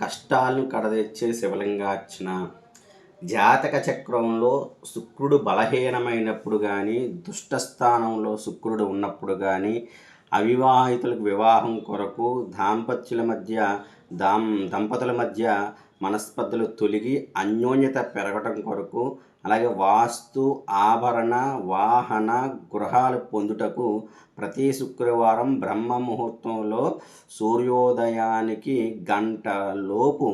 కష్టాలను కడదెచ్చే శివలింగా అర్చన. జాతక చక్రంలో శుక్రుడు బలహీనమైనప్పుడు కానీ దుష్టస్థానంలో శుక్రుడు ఉన్నప్పుడు కానీ అవివాహితులకు వివాహం కొరకు దాంపత్యుల మధ్య దాం దంపతుల మధ్య మనస్పర్ధలు తొలగి అన్యోన్యత పెరగటం కొరకు అలాగే వాస్తు ఆభరణ వాహన గృహాలు పొందుటకు ప్రతి శుక్రవారం బ్రహ్మ ముహూర్తంలో సూర్యోదయానికి గంట లోపు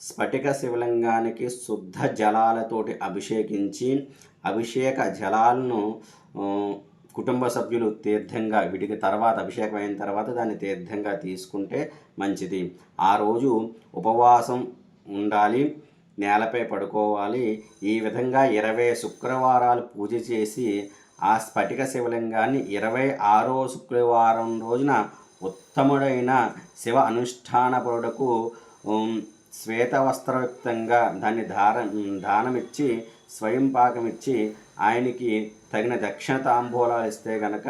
స్ఫటిక శివలింగానికి శుద్ధ జలాలతోటి అభిషేకించి అభిషేక జలాలను కుటుంబ సభ్యులు తీర్థంగా వీటికి తర్వాత అభిషేకం అయిన తర్వాత దాన్ని తీర్థంగా తీసుకుంటే మంచిది. ఆ రోజు ఉపవాసం ఉండాలి నేలపై పడుకోవాలి. ఈ విధంగా ఇరవై శుక్రవారాలు పూజ చేసి ఆ స్ఫటిక శివలింగాన్ని ఇరవై ఆరో శుక్రవారం రోజున ఉత్తముడైన శివ అనుష్ఠానపరుడకు శ్వేతవస్త్రయుక్తంగా శ్వేత దాన్ని ధార దానమిచ్చి స్వయం పాకమిచ్చి ఆయనకి తగిన దక్షిణ తాంబూలాలు ఇస్తే గనక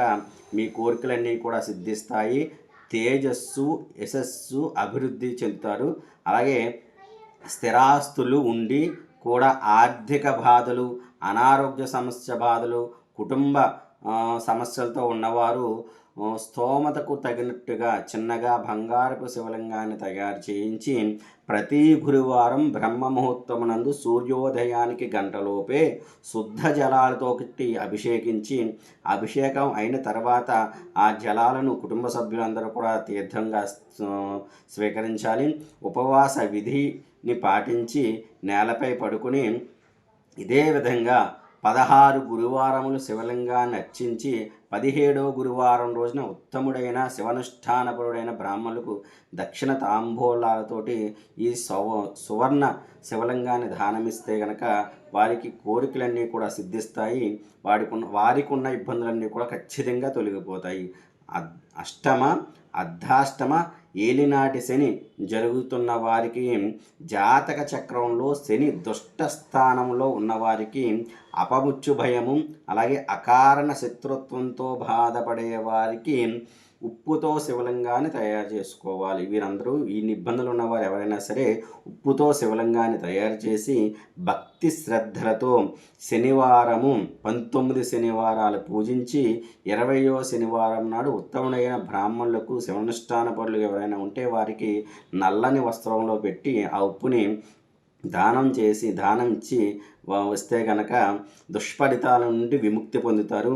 మీ కోరికలన్నీ కూడా సిద్ధిస్తాయి. తేజస్సు యశస్సు అభివృద్ధి చెందుతారు. అలాగే స్థిరాస్తులు ఉండి కూడా ఆర్థిక బాధలు అనారోగ్య సమస్య బాధలు కుటుంబ సమస్యలతో ఉన్నవారు స్తోమతకు తగినట్టుగా చిన్నగా బంగారపు శివలింగాన్ని తయారు చేయించి ప్రతి గురువారం బ్రహ్మముహూర్తమునందు సూర్యోదయానికి గంటలోపే శుద్ధ జలాలతో కట్టి అభిషేకించి అభిషేకం అయిన తర్వాత ఆ జలాలను కుటుంబ సభ్యులందరూ కూడా తీర్థంగా స్వీకరించాలి. ఉపవాస విధిని పాటించి నేలపై పడుకుని ఇదే విధంగా పదహారు గురువారములు శివలింగాన్ని అర్చించి పదిహేడో గురువారం రోజున ఉత్తముడైన శివనుష్ఠానపరుడైన బ్రాహ్మణులకు దక్షిణ తాంబూలాలతోటి ఈ సవ సువర్ణ శివలింగాన్ని దానమిస్తే గనక వారికి కోరికలన్నీ కూడా సిద్ధిస్తాయి. వారికి వారికి ఉన్న ఇబ్బందులన్నీ కూడా ఖచ్చితంగా తొలగిపోతాయి. అద్ అష్టమ అర్ధాష్టమ ఏలినాటి శని జరుగుతున్న వారికి జాతక చక్రంలో శని దుష్ట స్థానంలో ఉన్నవారికి అపముచ్చు భయము అలాగే అకారణ శత్రుత్వంతో బాధపడే వారికి ఉప్పుతో శివలింగాన్ని తయారు చేసుకోవాలి. వీరందరూ ఈ నిబంధనలు ఉన్నవారు ఎవరైనా సరే ఉప్పుతో శివలింగాన్ని తయారు చేసి భక్తి శ్రద్ధలతో శనివారము పంతొమ్మిది శనివారాలు పూజించి ఇరవయో శనివారం నాడు ఉత్తముడైన బ్రాహ్మణులకు శివనుష్ఠాన పనులు ఎవరైనా ఉంటే వారికి నల్లని వస్త్రంలో పెట్టి ఆ ఉప్పుని దానం చేసి దానం ఇచ్చి వస్తే కనుక దుష్ఫలితాల నుండి విముక్తి పొందుతారు.